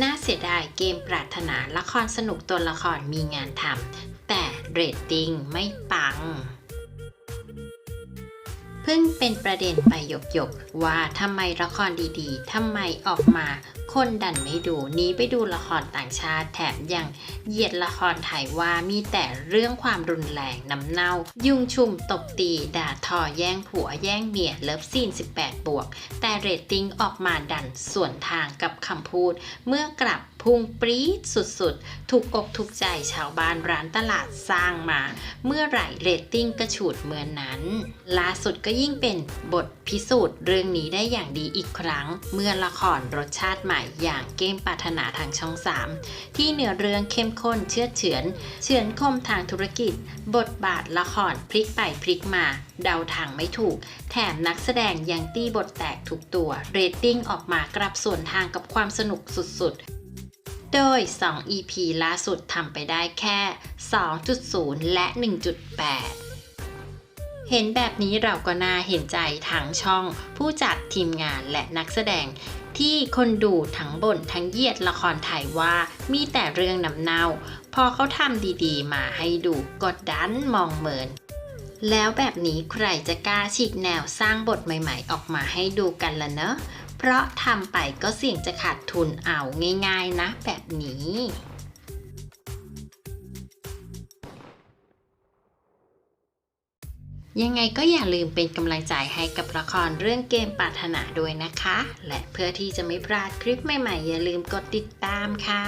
น่าเสียดายเกมปรารถนาละครสนุกตัวละครมีงานทำแต่เรตติ้งไม่ปัง เพิ่งเป็นประเด็นไปหยกๆว่าทำไมละครดีๆทำไมออกมา คนดันไม่ดูหนี้ไปดูละครต่างชาติแถมยังเหยียดละครไทยว่ามีแต่เรื่องความรุนแรงน้ำเน่า ยุ่งชุมตบตี ด่าทอแย่งผัวแย่งเมียเลิฟซีน 18 บวก แต่เรตติ้งออกมาดันส่วนทางกับคำพูด เมื่อกลับ พุ่งปรี๊ดสุดๆ ถูกอกถูกใจชาวบ้านร้านตลาดสร้างมา เมื่อไหร่เรตติ้งกระฉูดเหมือนนั้น ล่าสุดก็ยิ่งเป็นบทพิสูจน์เรื่องนี้ได้อย่างดีอีกครั้ง เมื่อละครรสชาติใหม่อย่างเกมปรารถนาทางช่อง 3 ที่เนื้อเรื่องเข้มข้นเชื่อเฉือน เฉือนคมทางธุรกิจ บทบาทละครพลิกไปพลิกมา เดาทางไม่ถูก แถมนักแสดงยังตีบทแตกทุกตัว เรตติ้งออกมากลับส่วนทางกับความสนุกสุดๆ โดย 2 EP ล่าสุดทำไปได้แค่ 2.0 และ 1.8 เห็นแบบนี้เราก็น่าเห็นใจทั้งช่อง ผู้จัดทีมงานและนักแสดง ที่คนดูทั้งบ่นทั้งเยียดละครไทยว่ามีแต่เรื่องน้ำเน่า พอเขาทำดีๆ มาให้ดูกดดันมองเหมินแล้วแบบนี้ใครจะกล้าฉีกแนวสร้างบทใหม่ๆ ออกมาให้ดูกันล่ะเนอะ เพราะทำไปก็เสี่ยงจะขาดทุนเอาง่ายๆนะแบบนี้ยังไงก็อย่าลืมเป็นกำลังใจให้กับละครเรื่องเกมปรารถนาด้วยนะคะ และเพื่อที่จะไม่พลาดคลิปใหม่ๆ อย่าลืมกดติดตามค่ะ